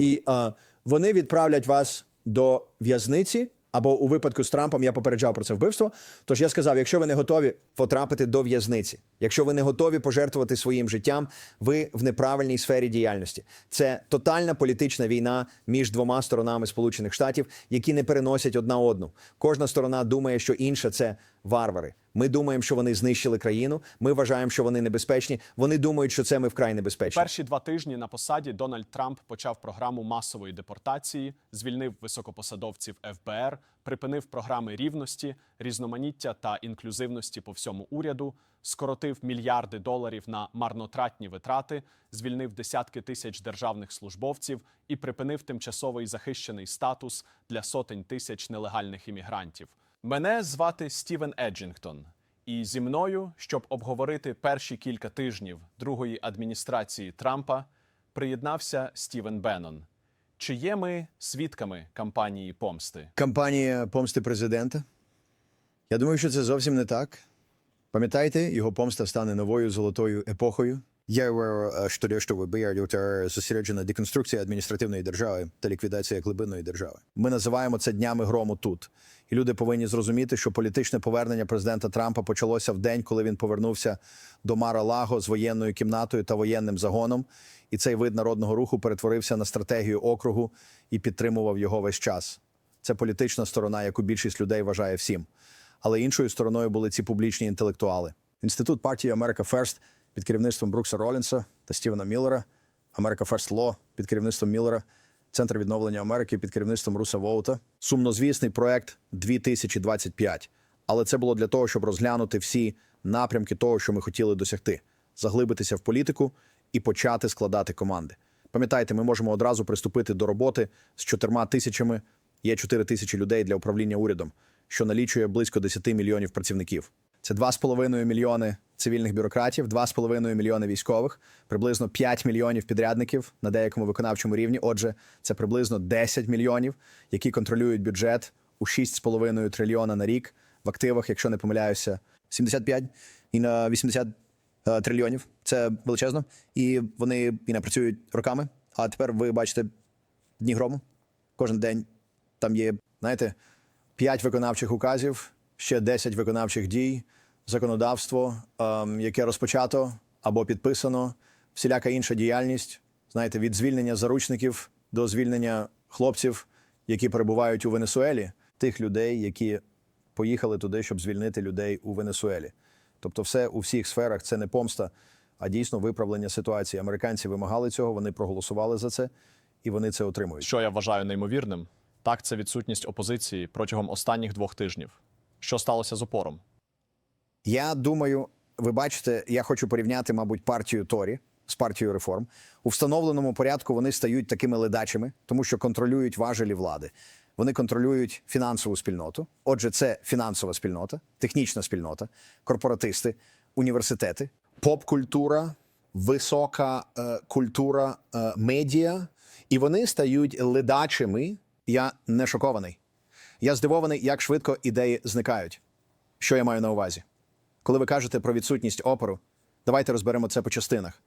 І е, вони відправлять вас до в'язниці. Або у випадку з Трампом я попереджав про це вбивство. Тож я сказав: якщо ви не готові потрапити до в'язниці, якщо ви не готові пожертвувати своїм життям, ви в неправильній сфері діяльності. Це тотальна політична війна між двома сторонами Сполучених Штатів, які не переносять одна одну. Кожна сторона думає, що інша це варвари. Ми думаємо, що вони знищили країну. Ми вважаємо, що вони небезпечні. Вони думають, що це ми вкрай небезпечні. Перші два тижні на посаді Дональд Трамп почав програму масової депортації, звільнив високопосадовців ФБР, припинив програми рівності, різноманіття та інклюзивності по всьому уряду, скоротив мільярди доларів на марнотратні витрати, звільнив десятки тисяч державних службовців і припинив тимчасовий захищений статус для сотень тисяч нелегальних іммігрантів. Мене звати Стівен Еджінгтон. І зі мною, щоб обговорити перші кілька тижнів другої адміністрації Трампа, приєднався Стівен Беннон. Чи є ми свідками кампанії помсти? Кампанія помсти президента. Я думаю, що це зовсім не так. Пам'ятаєте, його помста стане новою золотою епохою. Вибір це зосереджена деконструкція адміністративної держави та ліквідація глибинної держави. Ми називаємо це днями грому тут. І люди повинні зрозуміти, що політичне повернення президента Трампа почалося в день, коли він повернувся до Мара Лаго з воєнною кімнатою та воєнним загоном. І цей вид народного руху перетворився на стратегію округу і підтримував його весь час. Це політична сторона, яку більшість людей вважає всім. Але іншою стороною були ці публічні інтелектуали. Інститут партії Америка Ферст під керівництвом Брукса Ролінса та Стівена Міллера, Америка Ферст Ло під керівництвом Міллера, Центр відновлення Америки під керівництвом Руса Воута. Сумнозвісний проект 2025. Але це було для того, щоб розглянути всі напрямки того, що ми хотіли досягти, заглибитися в політику і почати складати команди. Пам'ятайте, ми можемо одразу приступити до роботи з чотирма тисячами. Є 4 тисячі людей для управління урядом, що налічує близько 10 мільйонів працівників. Це 2,5 мільйони цивільних бюрократів, 2,5 мільйони військових, приблизно 5 мільйонів підрядників на деякому виконавчому рівні. Отже, це приблизно 10 мільйонів, які контролюють бюджет у 6,5 трильйона на рік в активах, якщо не помиляюся, 75 і на 80 е, трильйонів. Це величезно. І вони і не працюють роками. А тепер ви бачите дні грому. Кожен день там є, знаєте, 5 виконавчих указів, ще 10 виконавчих дій, законодавство, ем, яке розпочато або підписано, всіляка інша діяльність, знаєте, від звільнення заручників до звільнення хлопців, які перебувають у Венесуелі, тих людей, які поїхали туди, щоб звільнити людей у Венесуелі. Тобто, все у всіх сферах це не помста, а дійсно виправлення ситуації. Американці вимагали цього, вони проголосували за це, і вони це отримують. Що я вважаю неймовірним, так це відсутність опозиції протягом останніх двох тижнів. Що сталося з опором? Я думаю, ви бачите, я хочу порівняти, мабуть, партію Торі з партією реформ. У встановленому порядку вони стають такими ледачими, тому що контролюють важелі влади. Вони контролюють фінансову спільноту. Отже, це фінансова спільнота, технічна спільнота, корпоратисти, університети, поп-культура, висока е, культура е, медіа. І вони стають ледачими. Я не шокований. Я здивований, як швидко ідеї зникають. Що я маю на увазі? Коли ви кажете про відсутність опору, давайте розберемо це по частинах.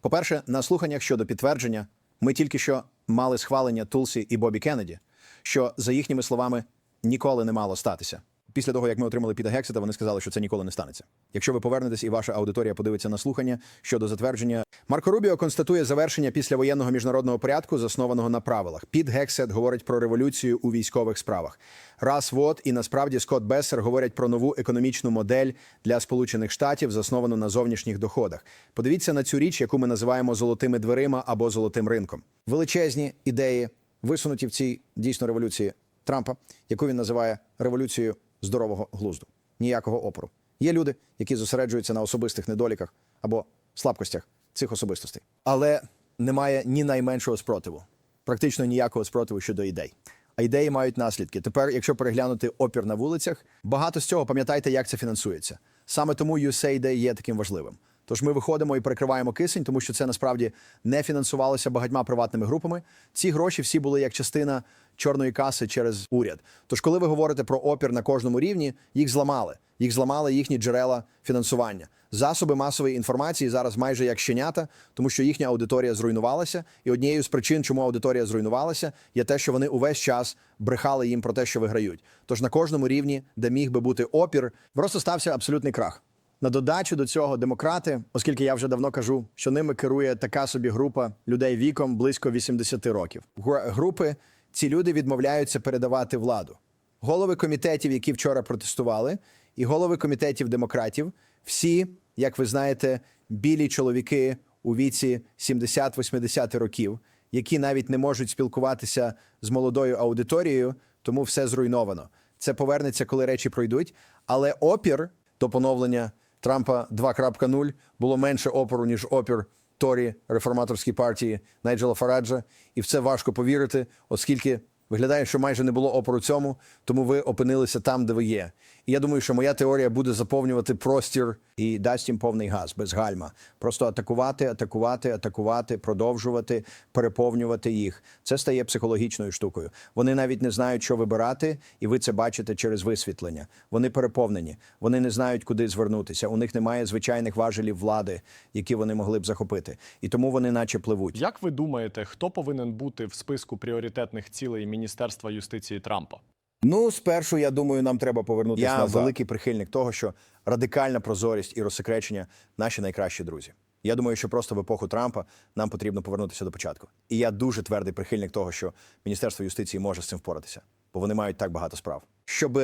По-перше, на слуханнях щодо підтвердження, ми тільки що мали схвалення Тулсі і Бобі Кеннеді, що, за їхніми словами, ніколи не мало статися. Після того, як ми отримали Піта Гексета, вони сказали, що це ніколи не станеться. Якщо ви повернетесь і ваша аудиторія подивиться на слухання щодо затвердження, Марко Рубіо констатує завершення післявоєнного міжнародного порядку, заснованого на правилах. Піт Гексет говорить про революцію у військових справах. Рас Вот і насправді Скотт Бессер говорять про нову економічну модель для Сполучених Штатів, засновану на зовнішніх доходах. Подивіться на цю річ, яку ми називаємо золотими дверима або золотим ринком. Величезні ідеї, висунуті в цій дійсно революції Трампа, яку він називає революцією здорового глузду. Ніякого опору. Є люди, які зосереджуються на особистих недоліках або слабкостях цих особистостей. Але немає ні найменшого спротиву, практично ніякого спротиву щодо ідей. А ідеї мають наслідки. Тепер, якщо переглянути опір на вулицях, багато з цього пам'ятайте, як це фінансується. Саме тому USAID є таким важливим. Тож ми виходимо і перекриваємо кисень, тому що це насправді не фінансувалося багатьма приватними групами. Ці гроші всі були як частина чорної каси через уряд. Тож, коли ви говорите про опір на кожному рівні, їх зламали. Їх зламали їхні джерела фінансування. Засоби масової інформації зараз майже як щенята, тому що їхня аудиторія зруйнувалася. І однією з причин, чому аудиторія зруйнувалася, є те, що вони увесь час брехали їм про те, що виграють. Тож на кожному рівні, де міг би бути опір, просто стався абсолютний крах. На додачу до цього демократи, оскільки я вже давно кажу, що ними керує така собі група людей віком близько 80 років. Групи ці люди відмовляються передавати владу. Голови комітетів, які вчора протестували, і голови комітетів демократів, всі, як ви знаєте, білі чоловіки у віці 70-80 років, які навіть не можуть спілкуватися з молодою аудиторією, тому все зруйновано. Це повернеться, коли речі пройдуть. Але опір до поновлення Трампа 2.0 було менше опору, ніж опір Торі реформаторській партії Найджела Фараджа. І в це важко повірити, оскільки виглядає, що майже не було опору цьому, тому ви опинилися там, де ви є. І я думаю, що моя теорія буде заповнювати простір і дасть їм повний газ без гальма. Просто атакувати, атакувати, атакувати, продовжувати, переповнювати їх. Це стає психологічною штукою. Вони навіть не знають, що вибирати, і ви це бачите через висвітлення. Вони переповнені, вони не знають, куди звернутися. У них немає звичайних важелів влади, які вони могли б захопити. І тому вони наче пливуть. Як ви думаєте, хто повинен бути в списку пріоритетних цілей Міністерства юстиції Трампа? Ну, спершу, я думаю, нам треба повернутися. Я назад. великий прихильник того, що радикальна прозорість і розсекречення наші найкращі друзі. Я думаю, що просто в епоху Трампа нам потрібно повернутися до початку. І я дуже твердий прихильник того, що Міністерство юстиції може з цим впоратися, бо вони мають так багато справ. Щоб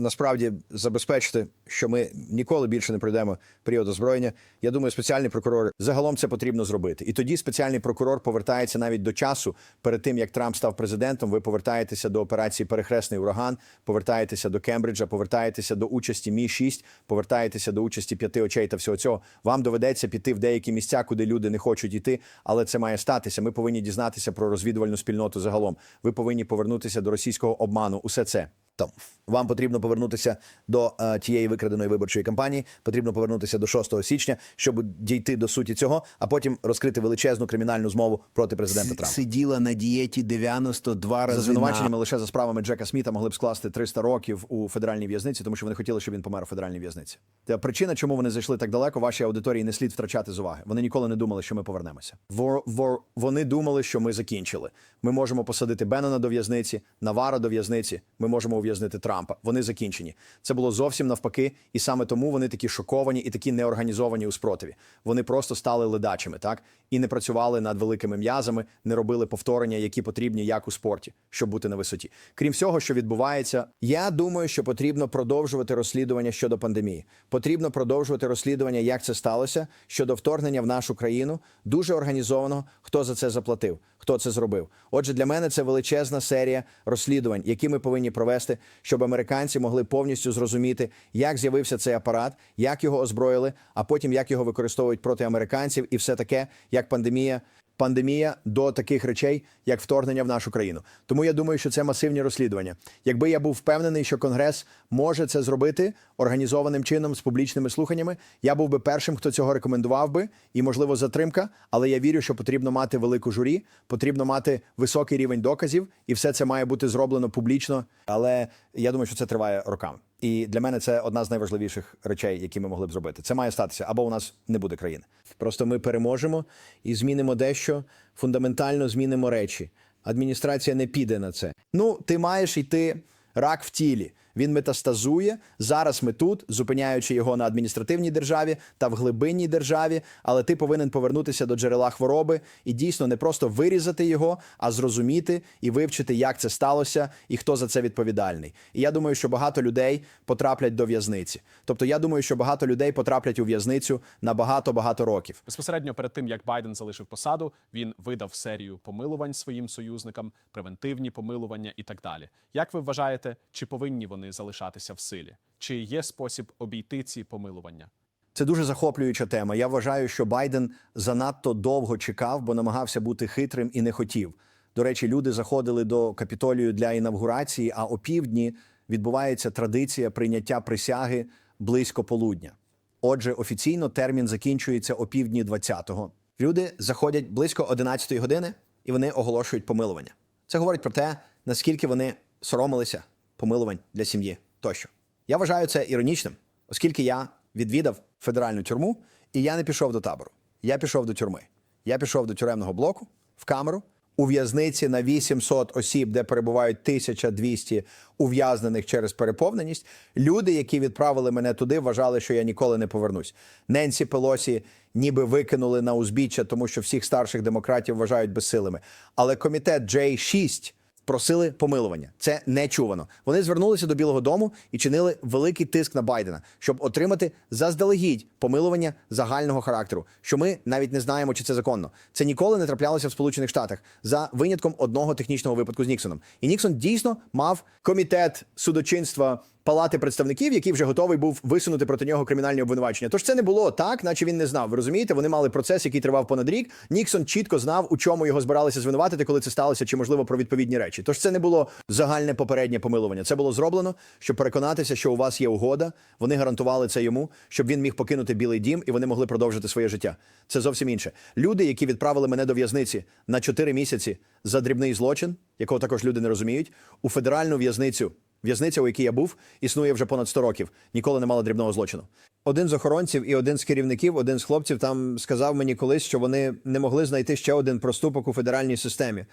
насправді забезпечити, що ми ніколи більше не пройдемо період озброєння. Я думаю, спеціальний прокурор загалом це потрібно зробити. І тоді спеціальний прокурор повертається навіть до часу перед тим, як Трамп став президентом. Ви повертаєтеся до операції Перехресний ураган, повертаєтеся до Кембриджа, повертаєтеся до участі Мі 6 повертаєтеся до участі п'яти очей та всього цього. Вам доведеться піти в деякі місця, куди люди не хочуть йти, але це має статися. Ми повинні дізнатися про розвідувальну спільноту загалом. Ви повинні повернутися до російського обману. Усе це. Там вам потрібно повернутися до е, тієї викраденої виборчої кампанії. Потрібно повернутися до 6 січня, щоб дійти до суті цього, а потім розкрити величезну кримінальну змову проти президента Трампа. Сиділа на дієті 92 рази За звинуваченнями на... лише за справами Джека Сміта могли б скласти 300 років у федеральній в'язниці, тому що вони хотіли, щоб він помер у федеральній в'язниці. Та причина, чому вони зайшли так далеко, вашій аудиторії не слід втрачати з уваги. Вони ніколи не думали, що ми повернемося. Вор, вор, вони думали, що ми закінчили. Ми можемо посадити Беннона до в'язниці, Навара до в'язниці. Ми можемо ув'язнити Трампа. Вони закінчені. Це було зовсім навпаки, і саме тому вони такі шоковані і такі неорганізовані у спротиві. Вони просто стали ледачими, так і не працювали над великими м'язами, не робили повторення, які потрібні як у спорті, щоб бути на висоті. Крім всього, що відбувається, я думаю, що потрібно продовжувати розслідування щодо пандемії. Потрібно продовжувати розслідування, як це сталося щодо вторгнення в нашу країну, дуже організовано. Хто за це заплатив, хто це зробив. Отже, для мене це величезна серія розслідувань, які ми повинні провести, щоб американці могли повністю зрозуміти, як з'явився цей апарат, як його озброїли, а потім як його використовують проти американців, і все таке, як пандемія. Пандемія до таких речей, як вторгнення в нашу країну. Тому я думаю, що це масивні розслідування. Якби я був впевнений, що Конгрес може це зробити організованим чином з публічними слуханнями, я був би першим, хто цього рекомендував би, і можливо затримка. Але я вірю, що потрібно мати велику журі, потрібно мати високий рівень доказів, і все це має бути зроблено публічно. Але я думаю, що це триває роками. І для мене це одна з найважливіших речей, які ми могли б зробити. Це має статися, або у нас не буде країни. Просто ми переможемо і змінимо дещо, фундаментально змінимо речі. Адміністрація не піде на це. Ну, ти маєш йти рак в тілі. Він метастазує. Зараз ми тут, зупиняючи його на адміністративній державі та в глибинній державі. Але ти повинен повернутися до джерела хвороби і дійсно не просто вирізати його, а зрозуміти і вивчити, як це сталося і хто за це відповідальний. І я думаю, що багато людей потраплять до в'язниці. Тобто, я думаю, що багато людей потраплять у в'язницю на багато багато років. Безпосередньо перед тим, як Байден залишив посаду, він видав серію помилувань своїм союзникам, превентивні помилування і так далі. Як ви вважаєте, чи повинні вони залишатися в силі? Чи є спосіб обійти ці помилування? Це дуже захоплююча тема. Я вважаю, що Байден занадто довго чекав, бо намагався бути хитрим і не хотів. До речі, люди заходили до капітолію для інавгурації, а опівдні відбувається традиція прийняття присяги близько полудня. Отже, офіційно термін закінчується о півдні 20-го. Люди заходять близько 11-ї години і вони оголошують помилування. Це говорить про те, наскільки вони соромилися помилувань для сім'ї тощо. Я вважаю це іронічним, оскільки я відвідав федеральну тюрму, і я не пішов до табору. Я пішов до тюрми. Я пішов до тюремного блоку в камеру у в'язниці на 800 осіб, де перебувають 1200 ув'язнених через переповненість. Люди, які відправили мене туди, вважали, що я ніколи не повернусь. Ненсі Пелосі ніби викинули на узбіччя, тому що всіх старших демократів вважають безсилими. Але комітет J6 просили помилування. Це не чувано. Вони звернулися до Білого Дому і чинили великий тиск на Байдена, щоб отримати заздалегідь помилування загального характеру. Що ми навіть не знаємо, чи це законно. Це ніколи не траплялося в Сполучених Штатах за винятком одного технічного випадку з Ніксоном. І Ніксон дійсно мав комітет судочинства. Палати представників, який вже готовий був висунути проти нього кримінальні обвинувачення. Тож це не було так, наче він не знав. Ви розумієте? Вони мали процес, який тривав понад рік. Ніксон чітко знав, у чому його збиралися звинуватити, коли це сталося, чи можливо про відповідні речі. Тож це не було загальне попереднє помилування. Це було зроблено, щоб переконатися, що у вас є угода. Вони гарантували це йому, щоб він міг покинути Білий Дім і вони могли продовжити своє життя. Це зовсім інше. Люди, які відправили мене до в'язниці на 4 місяці за дрібний злочин, якого також люди не розуміють, у федеральну в'язницю. В'язниця, у якій я був, існує вже понад 100 років. Ніколи не мала дрібного злочину. Один з охоронців і один з керівників, один з хлопців там сказав мені колись, що вони не могли знайти ще один проступок у федеральній системі.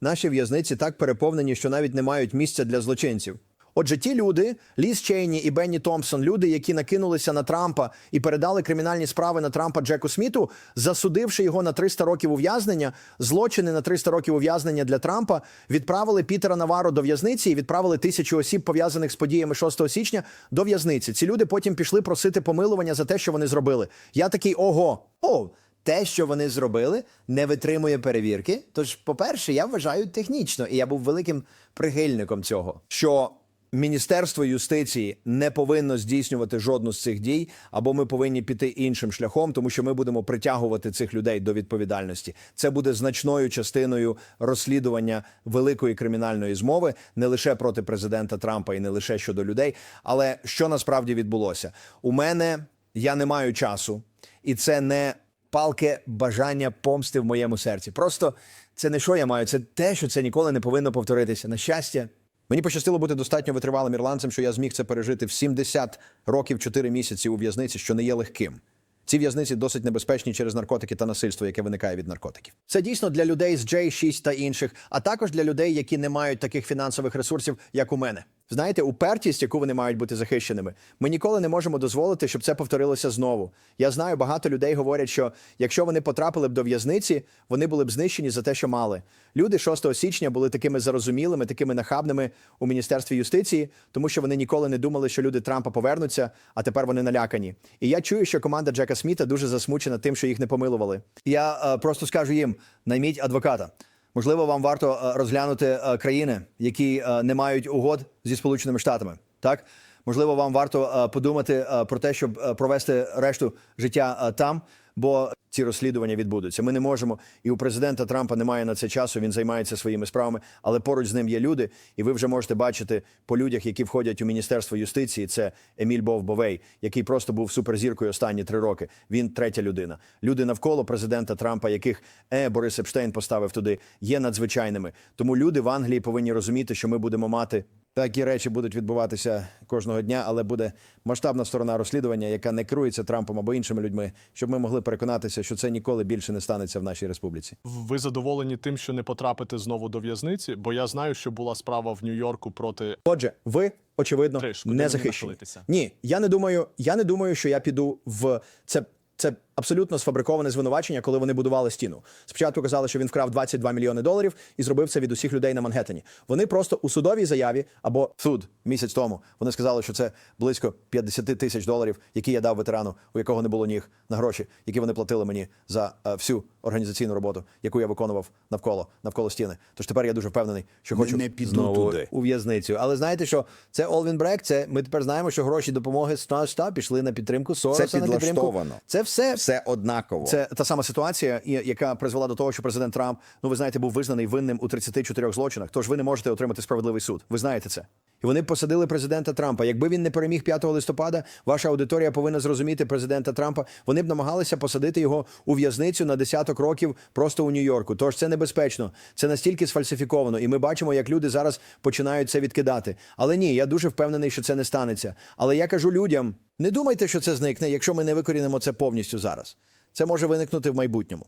Наші в'язниці так переповнені, що навіть не мають місця для злочинців. Отже, ті люди, Ліз Чейні і Бенні Томпсон, люди, які накинулися на Трампа і передали кримінальні справи на Трампа Джеку Сміту, засудивши його на 300 років ув'язнення, злочини на 300 років ув'язнення для Трампа, відправили Пітера Наваро до в'язниці і відправили тисячу осіб, пов'язаних з подіями 6 січня, до в'язниці. Ці люди потім пішли просити помилування за те, що вони зробили. Я такий ого, о. Те, що вони зробили, не витримує перевірки. Тож, по-перше, я вважаю технічно, і я був великим прихильником цього, що Міністерство юстиції не повинно здійснювати жодну з цих дій, або ми повинні піти іншим шляхом, тому що ми будемо притягувати цих людей до відповідальності. Це буде значною частиною розслідування великої кримінальної змови не лише проти президента Трампа і не лише щодо людей. Але що насправді відбулося? У мене я не маю часу, і це не палке бажання помсти в моєму серці. Просто це не що я маю, це те, що це ніколи не повинно повторитися. На щастя, мені пощастило бути достатньо витривалим ірландцем, що я зміг це пережити в 70 років 4 місяці у в'язниці, що не є легким. Ці в'язниці досить небезпечні через наркотики та насильство, яке виникає від наркотиків. Це дійсно для людей з J6 та інших, а також для людей, які не мають таких фінансових ресурсів, як у мене. Знаєте, упертість, яку вони мають бути захищеними, ми ніколи не можемо дозволити, щоб це повторилося знову. Я знаю, багато людей говорять, що якщо вони потрапили б до в'язниці, вони були б знищені за те, що мали. Люди 6 січня були такими зарозумілими, такими нахабними у міністерстві юстиції, тому що вони ніколи не думали, що люди Трампа повернуться, а тепер вони налякані. І я чую, що команда Джека Сміта дуже засмучена тим, що їх не помилували. Я е, просто скажу їм: найміть адвоката. Можливо, вам варто е, розглянути е, країни, які е, не мають угод зі Сполученими Штатами. Так можливо, вам варто е, подумати е, про те, щоб е, провести решту життя там, бо ці розслідування відбудуться. Ми не можемо, і у президента Трампа немає на це часу. Він займається своїми справами, але поруч з ним є люди, і ви вже можете бачити по людях, які входять у міністерство юстиції. Це Еміль Бов Бовей, який просто був суперзіркою останні три роки. Він третя людина. Люди навколо президента Трампа, яких е Борис Епштейн поставив туди, є надзвичайними. Тому люди в Англії повинні розуміти, що ми будемо мати. Такі речі будуть відбуватися кожного дня, але буде масштабна сторона розслідування, яка не керується Трампом або іншими людьми, щоб ми могли переконатися, що це ніколи більше не станеться в нашій республіці. Ви задоволені тим, що не потрапите знову до в'язниці? Бо я знаю, що була справа в Нью-Йорку проти Отже, ви очевидно Триш, не захищені. Ні, я не думаю. Я не думаю, що я піду в це. Це абсолютно сфабриковане звинувачення, коли вони будували стіну. Спочатку казали, що він вкрав 22 мільйони доларів і зробив це від усіх людей на Манхеттені. Вони просто у судовій заяві або суд місяць тому вони сказали, що це близько 50 тисяч доларів, які я дав ветерану, у якого не було ніг на гроші, які вони платили мені за е, всю організаційну роботу, яку я виконував навколо навколо стіни. Тож тепер я дуже впевнений, що хочу не піду знову туди. у в'язницю. Але знаєте, що це Олвін Брек, це ми тепер знаємо, що гроші допомоги ста пішли на підтримку Сороса, Це на підтримку. Це все, Все однаково. Це та сама ситуація, яка призвела до того, що президент Трамп, ну ви знаєте, був визнаний винним у 34 злочинах. Тож ви не можете отримати справедливий суд. Ви знаєте це. І вони посадили президента Трампа. Якби він не переміг 5 листопада, ваша аудиторія повинна зрозуміти президента Трампа. Вони б намагалися посадити його у в'язницю на десяток років просто у Нью-Йорку. Тож це небезпечно. Це настільки сфальсифіковано, і ми бачимо, як люди зараз починають це відкидати. Але ні, я дуже впевнений, що це не станеться. Але я кажу людям: не думайте, що це зникне, якщо ми не викорінимо це повністю зараз. Це може виникнути в майбутньому.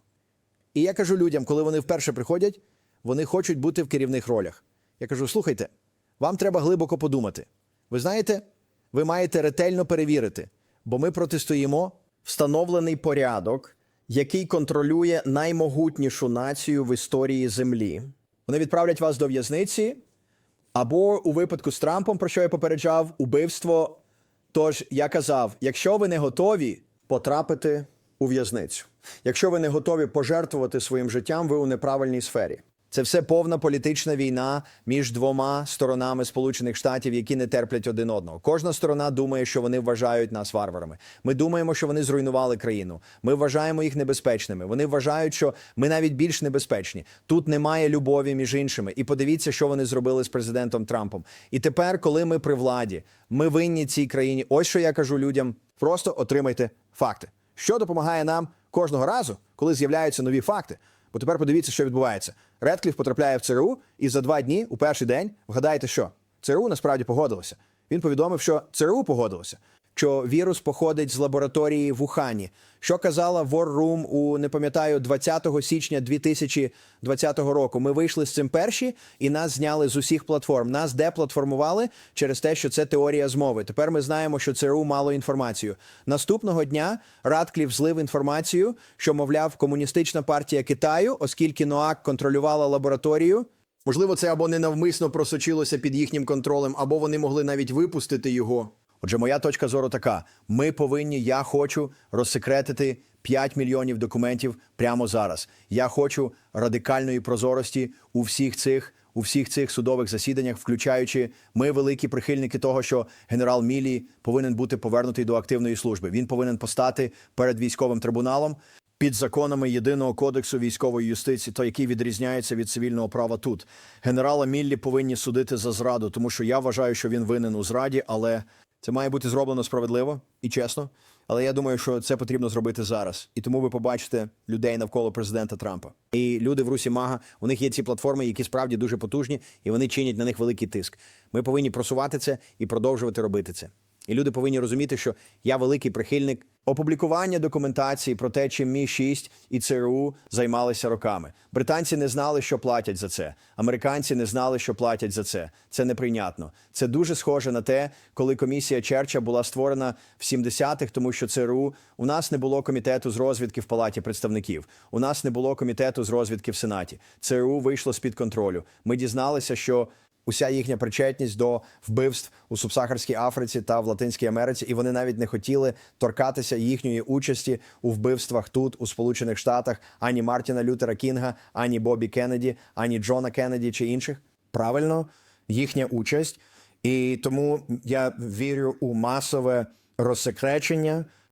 І я кажу людям, коли вони вперше приходять, вони хочуть бути в керівних ролях. Я кажу: слухайте, вам треба глибоко подумати. Ви знаєте, ви маєте ретельно перевірити, бо ми протистоїмо встановлений порядок, який контролює наймогутнішу націю в історії Землі. Вони відправлять вас до в'язниці, або у випадку з Трампом, про що я попереджав, убивство. Тож я казав: якщо ви не готові потрапити у в'язницю, якщо ви не готові пожертвувати своїм життям, ви у неправильній сфері. Це все повна політична війна між двома сторонами Сполучених Штатів, які не терплять один одного. Кожна сторона думає, що вони вважають нас варварами. Ми думаємо, що вони зруйнували країну. Ми вважаємо їх небезпечними. Вони вважають, що ми навіть більш небезпечні. Тут немає любові між іншими. І подивіться, що вони зробили з президентом Трампом. І тепер, коли ми при владі, ми винні цій країні. Ось що я кажу людям: просто отримайте факти, що допомагає нам кожного разу, коли з'являються нові факти. Бо тепер подивіться, що відбувається. Редкліф потрапляє в ЦРУ, і за два дні, у перший день, вгадаєте, що ЦРУ насправді погодилося. Він повідомив, що ЦРУ погодилося, що вірус походить з лабораторії в Ухані. Що казала War Room у не пам'ятаю 20 січня 2020 року. Ми вийшли з цим перші, і нас зняли з усіх платформ. Нас деплатформували через те, що це теорія змови. Тепер ми знаємо, що ЦРУ мало інформацію. Наступного дня Радкліф злив інформацію, що мовляв комуністична партія Китаю, оскільки НОАК контролювала лабораторію. Можливо, це або ненавмисно просочилося під їхнім контролем, або вони могли навіть випустити його. Отже, моя точка зору така: ми повинні, я хочу розсекретити 5 мільйонів документів прямо зараз. Я хочу радикальної прозорості у всіх цих. У всіх цих судових засіданнях, включаючи ми великі прихильники того, що генерал Мілі повинен бути повернутий до активної служби. Він повинен постати перед військовим трибуналом під законами єдиного кодексу військової юстиції, то який відрізняється від цивільного права тут. Генерала Міллі повинні судити за зраду, тому що я вважаю, що він винен у зраді, але це має бути зроблено справедливо і чесно. Але я думаю, що це потрібно зробити зараз. І тому ви побачите людей навколо президента Трампа. І люди в Русі Мага, у них є ці платформи, які справді дуже потужні, і вони чинять на них великий тиск. Ми повинні просувати це і продовжувати робити це. І люди повинні розуміти, що я великий прихильник опублікування документації про те, чим Мі 6 і ЦРУ займалися роками. Британці не знали, що платять за це. Американці не знали, що платять за це. Це неприйнятно. Це дуже схоже на те, коли комісія Черча була створена в 70-х, тому що ЦРУ у нас не було комітету з розвідки в палаті представників. У нас не було комітету з розвідки в Сенаті. ЦРУ вийшло з під контролю. Ми дізналися, що уся їхня причетність до вбивств у субсахарській Африці та в Латинській Америці, і вони навіть не хотіли торкатися їхньої участі у вбивствах тут, у Сполучених Штатах, ані Мартіна Лютера Кінга, ані Бобі Кеннеді, ані Джона Кеннеді чи інших. Правильно, їхня участь. І тому я вірю у масове розсекречення